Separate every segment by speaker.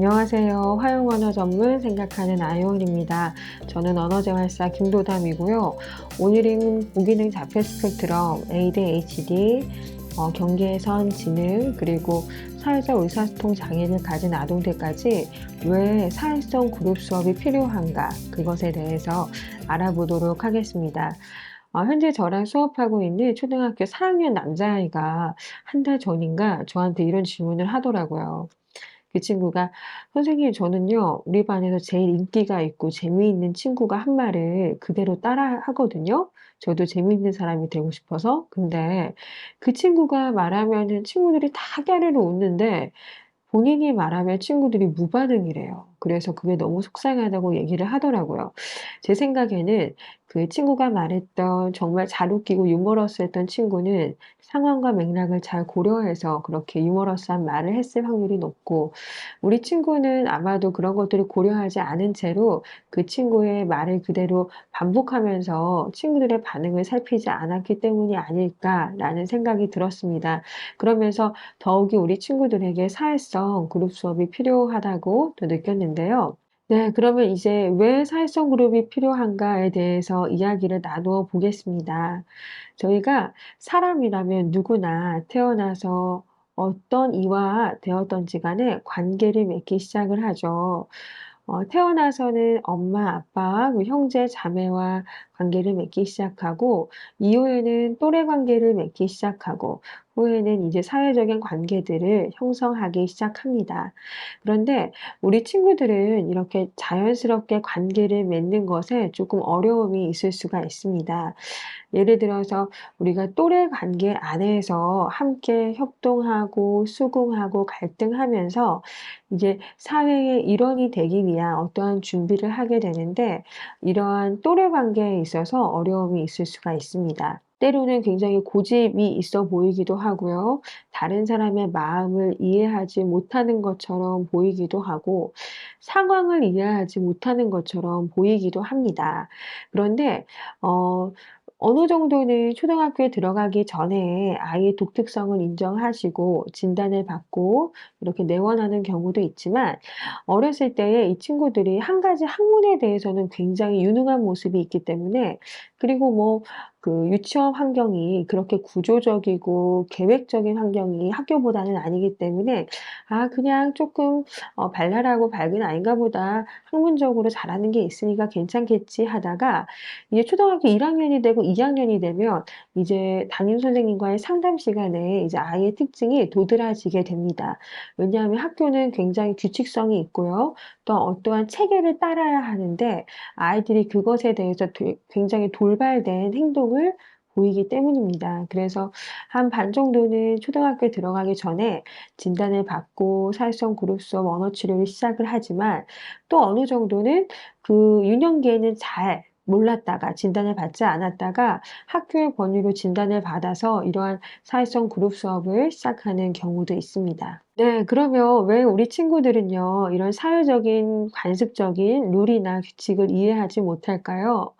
Speaker 1: 안녕하세요. 화용 언어 전문 생각하는 아이온입니다. 저는 언어재활사 김도담이고요. 오늘은 무기능 자폐 스펙트럼 ADHD, 어, 경계선 지능, 그리고 사회적 의사소통 장애를 가진 아동들까지 왜 사회성 그룹 수업이 필요한가 그것에 대해서 알아보도록 하겠습니다. 어, 현재 저랑 수업하고 있는 초등학교 4학년 남자아이가 한 달 전인가 저한테 이런 질문을 하더라고요. 그 친구가 선생님 저는요 우리 반에서 제일 인기가 있고 재미있는 친구가 한 말을 그대로 따라 하거든요. 저도 재미있는 사람이 되고 싶어서. 근데 그 친구가 말하면은 친구들이 다 깨르르 웃는데 본인이 말하면 친구들이 무반응이래요. 그래서 그게 너무 속상하다고 얘기를 하더라고요. 제 생각에는 그 친구가 말했던 정말 잘 웃기고 유머러스했던 친구는 상황과 맥락을 잘 고려해서 그렇게 유머러스한 말을 했을 확률이 높고 우리 친구는 아마도 그런 것들을 고려하지 않은 채로 그 친구의 말을 그대로 반복하면서 친구들의 반응을 살피지 않았기 때문이 아닐까라는 생각이 들었습니다. 그러면서 더욱이 우리 친구들에게 사회성 그룹 수업이 필요하다고 또 느꼈는데 요. 네, 그러면 이제 왜 사회성 그룹이 필요한가에 대해서 이야기를 나누어 보겠습니다. 저희가 사람이라면 누구나 태어나서 어떤 이와 되었던지 간에 관계를 맺기 시작을 하죠. 어, 태어나서는 엄마, 아빠, 그 형제, 자매와 관계를 맺기 시작하고, 이후에는 또래 관계를 맺기 시작하고, 후에는 이제 사회적인 관계들을 형성하기 시작합니다. 그런데 우리 친구들은 이렇게 자연스럽게 관계를 맺는 것에 조금 어려움이 있을 수가 있습니다. 예를 들어서 우리가 또래 관계 안에서 함께 협동하고 수긍하고 갈등하면서 이제 사회의 일원이 되기 위한 어떠한 준비를 하게 되는데 이러한 또래 관계에 있어서 어려움이 있을 수가 있습니다. 때로는 굉장히 고집이 있어 보이기도 하고요. 다른 사람의 마음을 이해하지 못하는 것처럼 보이기도 하고 상황을 이해하지 못하는 것처럼 보이기도 합니다. 그런데 어 어느 정도는 초등학교에 들어가기 전에 아이의 독특성을 인정하시고 진단을 받고 이렇게 내원하는 경우도 있지만 어렸을 때에 이 친구들이 한 가지 학문에 대해서는 굉장히 유능한 모습이 있기 때문에 그리고 뭐 그 유치원 환경이 그렇게 구조적이고 계획적인 환경이 학교보다는 아니기 때문에 '아 그냥 쪼끔 어 발랄하고 밝은 아이인가 보다. 학문적으로 잘하는 게 있으니까 괜찮겠지.' 하다가 이제 초등학교 1 학년이 되고 2 학년이 되면 이제 담임 선생님과의 상담 시간에 이제 아이의 특징이 도드라지게 됩니다. 왜냐하면 학교는 굉장히 규칙성이 있고요. 또 어떠한 체계를 따라야 하는데 아이들이 그것에 대해서 되 굉장히 돌발된 행동을 보이기 때문입니다. 그래서 한 반 정도는 초등학교에 들어가기 전에 진단을 받고 사회성 그룹 수업 언어 치료를 시작을 하지만 또 어느 정도는 그 유년기에는 잘 몰랐다가 진단을 받지 않았다가 학교의 권유로 진단을 받아서 이러한 사회성 그룹 수업을 시작하는 경우도 있습니다. 네, 그러면 왜 우리 친구들은요, 이런 사회적인 관습적인 룰이나 규칙을 이해하지 못할까요?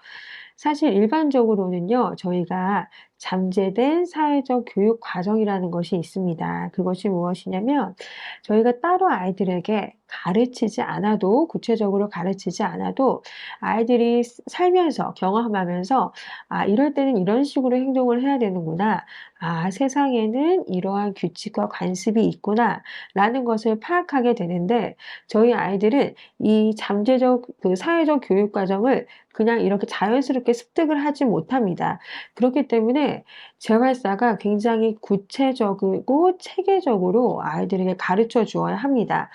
Speaker 1: 사실 일반적으로는요, 저희가 잠재된 사회적 교육 과정이라는 것이 있습니다. 그것이 무엇이냐면 저희가 따로 아이들에게 가르치지 않아도 구체적으로 가르치지 않아도 아이들이 살면서 경험하면서 '아 이럴 때는 이런 식으로 행동을 해야 되는구나. 아 세상에는 이러한 규칙과 관습이 있구나.'라는 것을 파악하게 되는데 저희 아이들은 이 잠재적 그 사회적 교육 과정을 그냥 이렇게 자연스럽게 습득을 하지 못합니다. 그렇기 때문에 재활사가 굉장히 구체적이고 체계적으로 아이들에게 가르쳐 주어야 합니다.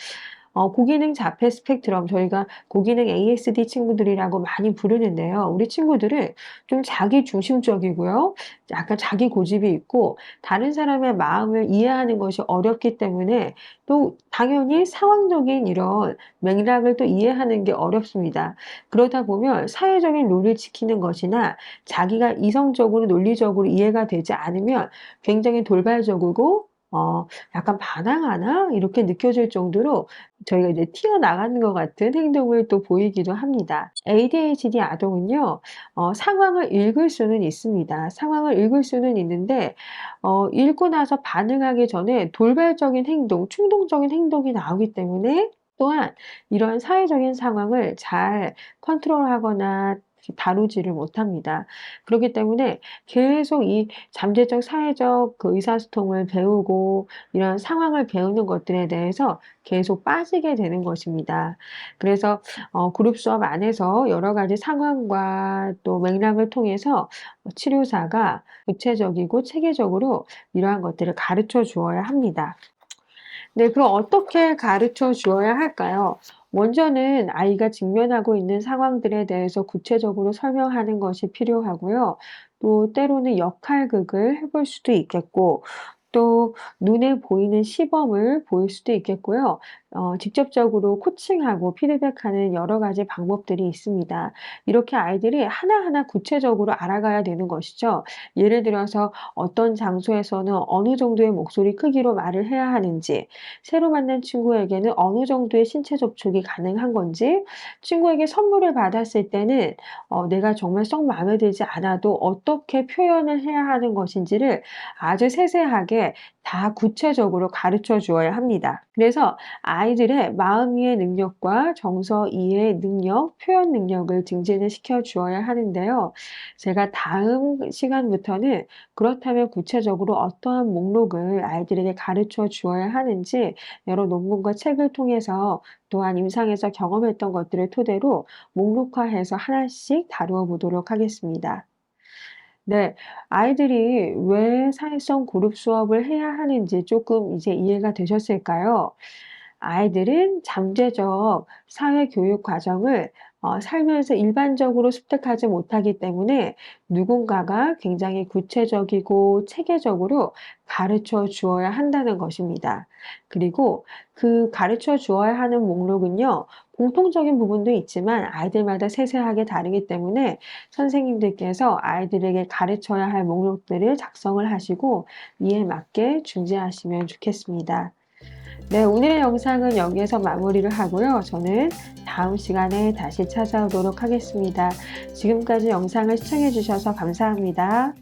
Speaker 1: 어 고기능 자폐 스펙트럼 저희가 고기능 ASD 친구들이라고 많이 부르는데요. 우리 친구들은 좀 자기 중심적이고요. 약간 자기 고집이 있고 다른 사람의 마음을 이해하는 것이 어렵기 때문에 또 당연히 상황적인 이런 맥락을 또 이해하는 게 어렵습니다. 그러다 보면 사회적인 룰을 지키는 것이나 자기가 이성적으로 논리적으로 이해가 되지 않으면 굉장히 돌발적이고 어 약간 '반항하나?' 이렇게 느껴질 정도로 저희가 이제 튀어나가는 것 같은 행동을 또 보이기도 합니다. ADHD 아동은요. 어 상황을 읽을 수는 있습니다. 상황을 읽을 수는 있는데 어 읽고 나서 반응하기 전에 돌발적인 행동, 충동적인 행동이 나오기 때문에 또한 이런 사회적인 상황을 잘 컨트롤하거나 다루지를 못합니다. 그렇기 때문에 계속 이 잠재적 사회적 그 의사소통을 배우고 이런 상황을 배우는 것들에 대해서 계속 빠지게 되는 것입니다. 그래서 어, 그룹 수업 안에서 여러 가지 상황과 또 맥락을 통해서 치료사가 구체적이고 체계적으로 이러한 것들을 가르쳐 주어야 합니다. 네, 그럼 어떻게 가르쳐 주어야 할까요? 먼저는 아이가 직면하고 있는 상황들에 대해서 구체적으로 설명하는 것이 필요하고요. 또 때로는 역할극을 해볼 수도 있겠고, 또 눈에 보이는 시범을 보일 수도 있겠고요. 어, 직접적으로 코칭하고 피드백하는 여러 가지 방법들이 있습니다. 이렇게 아이들이 하나하나 구체적으로 알아가야 되는 것이죠. 예를 들어서 어떤 장소에서는 어느 정도의 목소리 크기로 말을 해야 하는지, 새로 만난 친구에게는 어느 정도의 신체 접촉이 가능한 건지, 친구에게 선물을 받았을 때는 어, 내가 정말 썩 마음에 들지 않아도 어떻게 표현을 해야 하는 것인지를 아주 세세하게 다 구체적으로 가르쳐 주어야 합니다. 그래서 아이들의 마음 이해 능력과 정서 이해 능력, 표현 능력을 증진을 시켜 주어야 하는데요. 제가 다음 시간부터는 그렇다면 구체적으로 어떠한 목록을 아이들에게 가르쳐 주어야 하는지 여러 논문과 책을 통해서 또한 임상에서 경험했던 것들을 토대로 목록화해서 하나씩 다루어 보도록 하겠습니다. 네. 아이들이 왜 사회성 그룹 수업을 해야 하는지 조금 이제 이해가 되셨을까요? 아이들은 잠재적 사회 교육 과정을 어, 살면서 일반적으로 습득하지 못하기 때문에 누군가가 굉장히 구체적이고 체계적으로 가르쳐 주어야 한다는 것입니다. 그리고 그 가르쳐 주어야 하는 목록은요, 공통적인 부분도 있지만 아이들마다 세세하게 다르기 때문에 선생님들께서 아이들에게 가르쳐야 할 목록들을 작성을 하시고 이에 맞게 준비하시면 좋겠습니다. 네, 오늘의 영상은 여기에서 마무리를 하고요. 저는 다음 시간에 다시 찾아오도록 하겠습니다. 지금까지 영상을 시청해 주셔서 감사합니다.